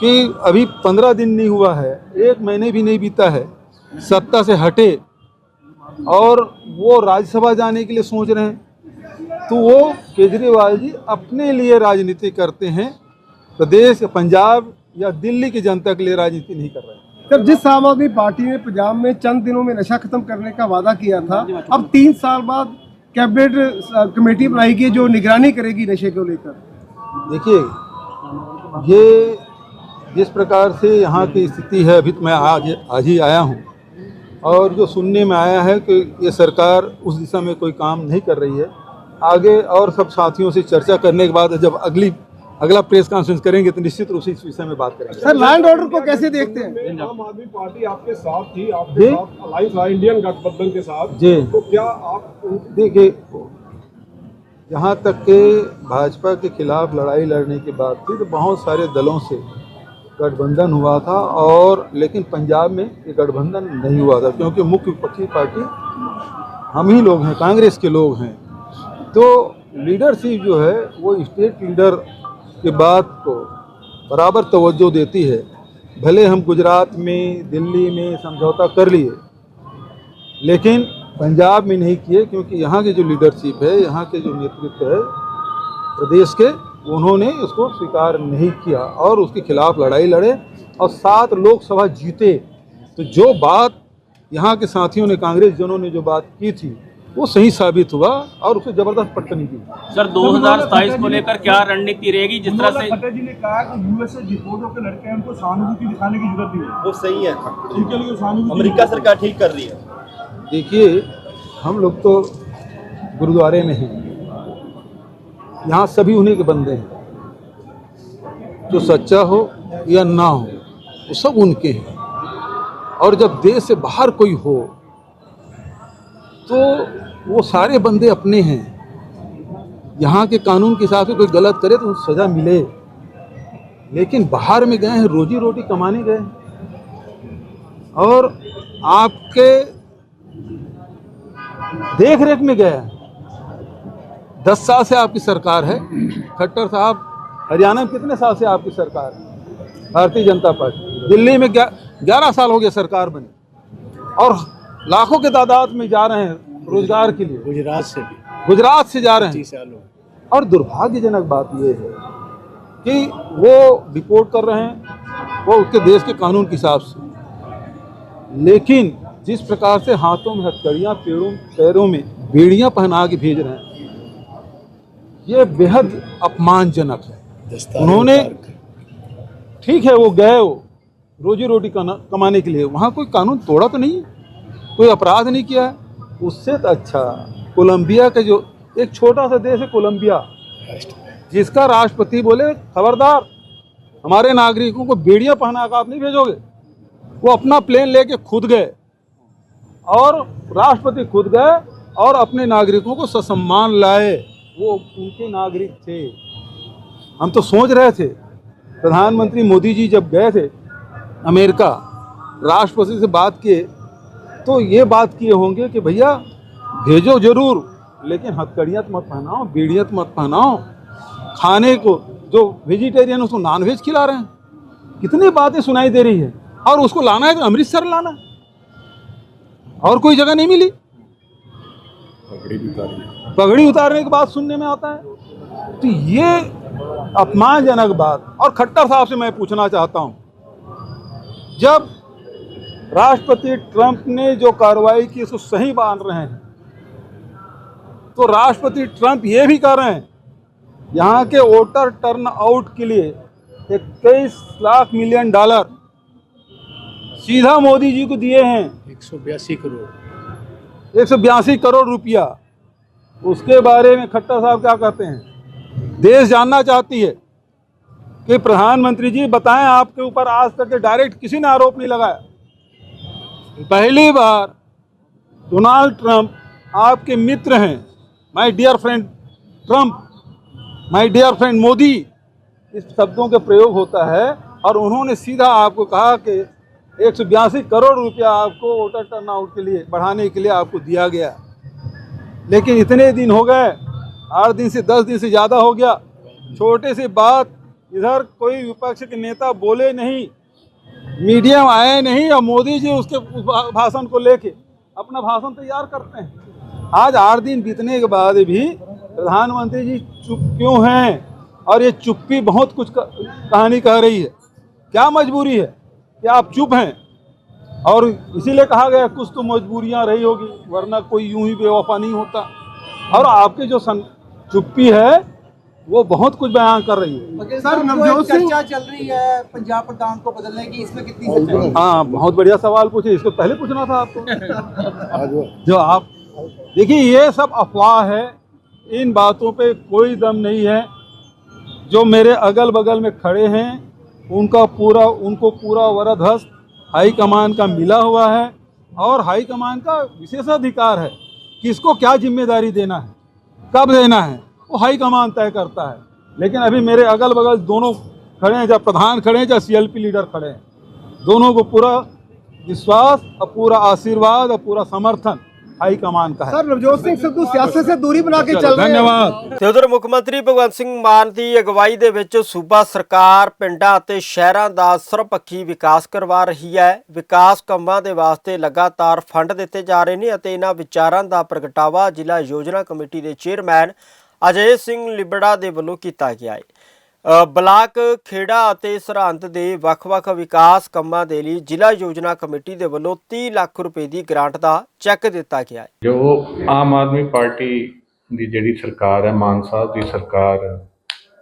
कि अभी पंद्रह दिन नहीं हुआ है, एक महीने भी नहीं बीता है। सत्ता से हटे और वो राज्यसभा जाने के लिए सोच रहे हैं। तो वो केजरीवाल जी अपने लिए राजनीति करते हैं। प्रदेश पंजाब या दिल्ली की जनता के लिए राजनीति नहीं कर रहे हैं। सर जिस आम आदमी पार्टी ने पंजाब में चंद दिनों में नशा खत्म करने का वादा किया था अब तीन साल बाद कैबिनेट कमेटी बनाई गई जो निगरानी करेगी नशे को लेकर। देखिए ये जिस प्रकार से यहाँ की स्थिति है अभी तो मैं आज आज ही आया हूँ। और जो सुनने में आया है कि ये सरकार उस दिशा में कोई काम नहीं कर रही है आगे और सब साथियों से चर्चा करने के बाद जब अगली अगला प्रेस कॉन्फ्रेंस करेंगे तो निश्चित रूप से इस विषय में बात करेंगे। सर लैंड ऑर्डर को कैसे देखते हैं? आम आदमी पार्टी आपके साथ थी आपके साथ रहा इंडियन गठबंधन के साथ। जी। तो क्या आप देखिए जहाँ तक के भाजपा के खिलाफ लड़ाई लड़ने की बात थी तो बहुत सारे दलों से गठबंधन हुआ था और लेकिन पंजाब में ये गठबंधन नहीं हुआ था, क्योंकि मुख्य विपक्षी पार्टी हम ही लोग हैं, कांग्रेस के लोग हैं। तो लीडरशिप जो है, वो स्टेट लीडर के बात को बराबर तवज्जो देती है। भले हम गुजरात में, दिल्ली में समझौता कर लिए, लेकिन पंजाब में नहीं किए, क्योंकि यहाँ की जो लीडरशिप है, यहाँ के जो नेतृत्व है, प्रदेश के उन्होंने उसको स्वीकार नहीं किया और उसके खिलाफ लड़ाई लड़े और सात लोकसभा जीते। तो जो बात यहाँ के साथियों ने कांग्रेस जनों ने जो बात की थी वो सही साबित हुआ और उसे ज़बरदस्त पटकनी की सर 2027 को लेकर क्या रणनीति रहेगी? जिस तरह से खट्टर जी ने कहा कि यूएस से डिपोर्ट होकर लड़के हैं उनको सहानुभूति दिखाने की ज़रूरत नहीं है। वो सही है। उनके लिए सहानुभूति अमेरिका सरकार ठीक कर रही है। देखिए हम लोग तो गुरुद्वारे में हैं। यहाँ सभी उन्हीं के बंदे हैं। जो सच्चा हो या ना हो, वो सब उनके हैं। और जब देश से बाहर कोई हो तो वो सारे बंदे अपने हैं। यहाँ के कानून के हिसाब से कोई गलत करे तो सज़ा मिले। लेकिन बाहर में गए हैं, रोजी रोटी कमाने गए और आपके देख रेख में गया दस साल से आपकी सरकार है। खट्टर साहब हरियाणा में कितने साल से आपकी सरकार है? भारतीय जनता पार्टी। दिल्ली में ग्यारह साल हो गया सरकार बनी। और लाखों के तादाद में जा रहे हैं रोज़गार के लिए। गुजरात से भी। गुजरात से जा रहे हैं। हो और दुर्भाग्यजनक बात यह है कि वो रिपोर्ट कर रहे हैं वो उसके देश के कानून के हिसाब से। लेकिन जिस प्रकार से हाथों में हथकड़ियाँ पेड़ों पैरों में बेड़ियाँ पहना के भेज रहे हैं ये बेहद अपमानजनक है। उन्होंने ठीक है वो गए वो रोजी रोटी कमाने के लिए। वहाँ कोई कानून तोड़ा तो नहीं? है कोई अपराध नहीं किया है? उससे तो अच्छा कोलंबिया का जो एक छोटा सा देश है कोलंबिया जिसका राष्ट्रपति बोले खबरदार हमारे नागरिकों को बेड़ियाँ पहना कर आप नहीं भेजोगे? वो अपना प्लेन लेके खुद गए। और राष्ट्रपति खुद गए और अपने नागरिकों को ससम्मान लाए। वो उनके नागरिक थे। हम तो सोच रहे थे, प्रधानमंत्री मोदी जी जब गए थे अमेरिका, राष्ट्रपति से बात किए तो ये बात किए होंगे कि भैया, भेजो ज़रूर, लेकिन हथकड़ियाँ मत पहनाओ बीड़ियत मत पहनाओ। खाने को, जो वेजिटेरियन उसको नॉन वेज खिला रहे हैं, कितनी बातें सुनाई दे रही है, और उसको लाना है तो अमृतसर लाना और कोई जगह नहीं मिली। पगड़ी उतारने। की बात सुनने में आता है? तो ये अपमानजनक बात और खट्टर साहब से मैं पूछना चाहता हूँ जब राष्ट्रपति ट्रंप ने जो कार्रवाई की उसको सही मान रहे हैं तो राष्ट्रपति ट्रंप ये भी कर रहे हैं यहाँ के वोटर टर्न आउट के लिए इक्कीस लाख मिलियन डॉलर सीधा मोदी जी को दिए हैं। एक सौ बयासी करोड़। एक सौ बयासी करोड़ रुपया। उसके बारे में खट्टर साहब क्या कहते हैं? देश जानना चाहती है कि प्रधानमंत्री जी, बताएँ आपके ऊपर आज तक डायरेक्ट किसी ने आरोप नहीं लगाया। पहली बार डोनाल्ड ट्रंप आपके मित्र हैं। My dear friend Trump, my dear friend Modi, इस शब्दों का प्रयोग होता है और उन्होंने सीधा आपको कहा कि एक सौ बयासी करोड़ रुपया आपको वोटर टर्न आउट के लिए बढ़ाने के लिए आपको दिया गया लेकिन इतने दिन हो गए, आठ दिन से दस दिन से ज़्यादा हो गया। छोटे सी बात, इधर कोई विपक्ष के नेता बोले नहीं, मीडिया आए नहीं और मोदी जी उसके उस भाषण को लेके अपना भाषण तैयार करते हैं। आज आठ दिन बीतने के बाद भी प्रधानमंत्री जी चुप क्यों हैं? और ये चुप्पी बहुत कुछ कहानी कह रही है। क्या मजबूरी है? कि आप चुप हैं। और इसीलिए कहा गया कुछ तो मजबूरियाँ रही होगी वरना कोई यूँ ही बेवफा नहीं होता। और आपके जो सन चुप्पी है वो बहुत कुछ बयान कर रही है। सर नवजोत सिंह चर्चा चल रही है पंजाब प्रधान को बदलने की इसमें कितनी हाँ? बहुत बढ़िया सवाल पूछे इसको पहले पूछना था आपको। जो आप देखिए ये सब अफवाह है इन बातों पे कोई दम नहीं है। जो मेरे अगल बगल में खड़े हैं उनका पूरा, उनको पूरा वरदहस्त हाई कमान का मिला हुआ है और हाई कमान का विशेषाधिकार है किसको क्या ज़िम्मेदारी देना है, कब देना है, वो हाई कमान तय करता है। लेकिन अभी मेरे अगल बगल दोनों खड़े हैं चाहे प्रधान खड़े हैं जब सीएलपी लीडर खड़े हैं। दोनों को पूरा विश्वास और पूरा आशीर्वाद और पूरा समर्थन ਹਾਈ ਕਮਾਨ ਦਾ ਹੈ ਸਰ ਨਵਜੋਤ ਸਿੰਘ ਸਿੱਧੂ ਸਿਆਸਤ ਸੇ ਦੂਰੀ ਬਣਾ ਕੇ ਚੱਲ ਰਹੇ ਧੰਨਵਾਦ ਤੇ ਉਧਰ ਮੁੱਖ ਮੰਤਰੀ ਭਗਵੰਤ ਸਰਕਾਰ ਪਿੰਡਾਂ ਅਤੇ ਸ਼ਹਿਰਾਂ ਦਾ ਸਰਪੱਖੀ ਵਿਕਾਸ ਕਰਵਾ ਰਹੀ ਹੈ। ਵਿਕਾਸ ਕੰਮਾਂ ਦੇ ਵਾਸਤੇ ਲਗਾਤਾਰ ਫੰਡ ਦਿੱਤੇ ਜਾ ਰਹੇ ਨੇ ਅਤੇ ਇਹਨਾਂ ਵਿਚਾਰਾਂ ਦਾ ਪ੍ਰਗਟਾਵਾ ਜ਼ਿਲ੍ਹਾ ਯੋਜਨਾ ਕਮੇਟੀ ਦੇ ਚੇਅਰਮੈਨ ਅਜੇ ਸਿੰਘ ਲਿਬੜਾ ਦੇ ਵੱਲੋਂ ਕੀਤਾ ਗਿਆ ਹੈ। ਬਲਾਕ ਖੇੜਾ ਅਤੇ ਸਰਹੰਦ ਦੇ ਵੱਖ-ਵੱਖ ਵਿਕਾਸ ਕੰਮਾਂ ਦੇ ਲਈ ਜ਼ਿਲ੍ਹਾ ਯੋਜਨਾ ਕਮੇਟੀ ਦੇ ਵੱਲੋਂ 30 ਲੱਖ ਰੁਪਏ ਦੀ ਗ੍ਰਾਂਟ ਦਾ ਚੈੱਕ ਦਿੱਤਾ ਗਿਆ ਹੈ। ਜੋ ਆਮ ਆਦਮੀ ਪਾਰਟੀ ਦੀ ਜਿਹੜੀ ਸਰਕਾਰ ਹੈ, ਮਾਨ ਸਾਹਿਬ ਦੀ ਸਰਕਾਰ,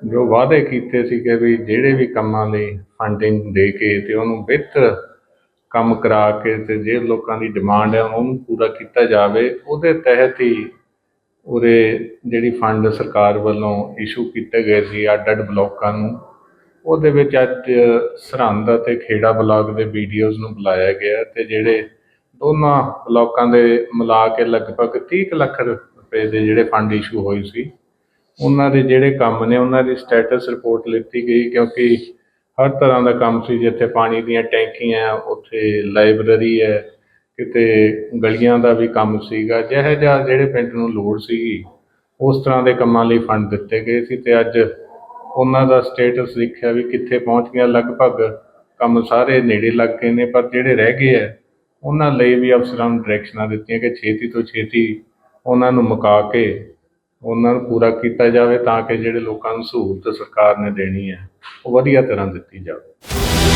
ਜੋ ਵਾਅਦੇ ਕੀਤੇ ਸੀ ਕਿ ਵੀ ਜਿਹੜੇ ਵੀ ਕੰਮਾਂ ਲਈ ਫੰਡਿੰਗ ਦੇ ਕੇ ਤੇ ਉਹਨੂੰ ਬਿਹਤਰ ਕੰਮ ਕਰਾ ਕੇ ਤੇ ਜੇ ਲੋਕਾਂ ਦੀ ਡਿਮਾਂਡ ਹੈ ਉਹਨੂੰ ਪੂਰਾ ਕੀਤਾ ਜਾਵੇ, ਉਹਦੇ ਤਹਿਤ ਹੀ ਉਰੇ ਜਿਹੜੀ ਫੰਡ ਸਰਕਾਰ ਵੱਲੋਂ ਇਸ਼ੂ ਕੀਤੇ ਗਏ ਸੀ, ਅੱਡ ਅੱਡ ਬਲਾਕਾਂ ਨੂੰ, ਉਹਦੇ ਵਿੱਚ ਅੱਜ ਸਰਹੰਦ ਅਤੇ ਖੇੜਾ ਬਲਾਕ ਦੇ ਵੀਡੀਓਜ਼ ਨੂੰ ਬੁਲਾਇਆ ਗਿਆ ਤੇ ਜਿਹੜੇ ਦੋਨਾਂ ਬਲਾਕਾਂ ਦੇ ਮਿਲਾ ਕੇ ਲਗਭਗ 30 ਕੁ ਲੱਖ ਰੁਪਏ ਦੇ ਜਿਹੜੇ ਫੰਡ ਇਸ਼ੂ ਹੋਏ ਸੀ, ਉਹਨਾਂ ਦੇ ਜਿਹੜੇ ਕੰਮ ਨੇ, ਉਹਨਾਂ ਦੀ ਸਟੇਟਸ ਰਿਪੋਰਟ ਲਿੱਤੀ ਗਈ ਕਿਉਂਕਿ ਹਰ ਤਰ੍ਹਾਂ ਦਾ ਕੰਮ ਸੀ, ਜਿੱਥੇ ਪਾਣੀ ਦੀਆਂ ਟੈਂਕੀਆਂ, ਉੱਥੇ ਲਾਇਬ੍ਰੇਰੀ ਹੈ ਕਿਤੇ ਗਲੀਆਂ ਦਾ ਵੀ ਕੰਮ ਸੀਗਾ, ਜਿਹੋ ਜਿਹਾ ਜਿਹੜੇ ਪਿੰਡ ਨੂੰ ਲੋੜ ਸੀਗੀ, ਉਸ ਤਰ੍ਹਾਂ ਦੇ ਕੰਮਾਂ ਲਈ ਫੰਡ ਦਿੱਤੇ ਗਏ ਸੀ ਤੇ ਅੱਜ ਉਹਨਾਂ ਦਾ ਸਟੇਟਸ ਦੇਖਿਆ ਵੀ ਕਿੱਥੇ ਪਹੁੰਚ ਗਿਆ। ਲਗਭਗ ਕੰਮ ਸਾਰੇ ਨੇੜੇ ਲੱਗ ਗਏ ਨੇ, ਪਰ ਜਿਹੜੇ ਰਹਿ ਗਏ ਆ, ਉਹਨਾਂ ਲਈ ਵੀ ਅਫਸਰਾਂ ਨੂੰ ਡਾਇਰੈਕਸ਼ਨਾਂ ਦਿੱਤੀਆਂ ਕਿ ਛੇਤੀ ਤੋਂ ਛੇਤੀ ਉਹਨਾਂ ਨੂੰ ਮੁਕਾ ਕੇ ਉਹਨਾਂ ਨੂੰ ਪੂਰਾ ਕੀਤਾ ਜਾਵੇ ਤਾਂ ਕਿ ਜਿਹੜੇ ਲੋਕਾਂ ਨੂੰ ਸਹੂਲਤ ਸਰਕਾਰ ਨੇ ਦੇਣੀ ਹੈ, ਉਹ ਵਧੀਆ ਤਰ੍ਹਾਂ ਦਿੱਤੀ ਜਾਵੇ।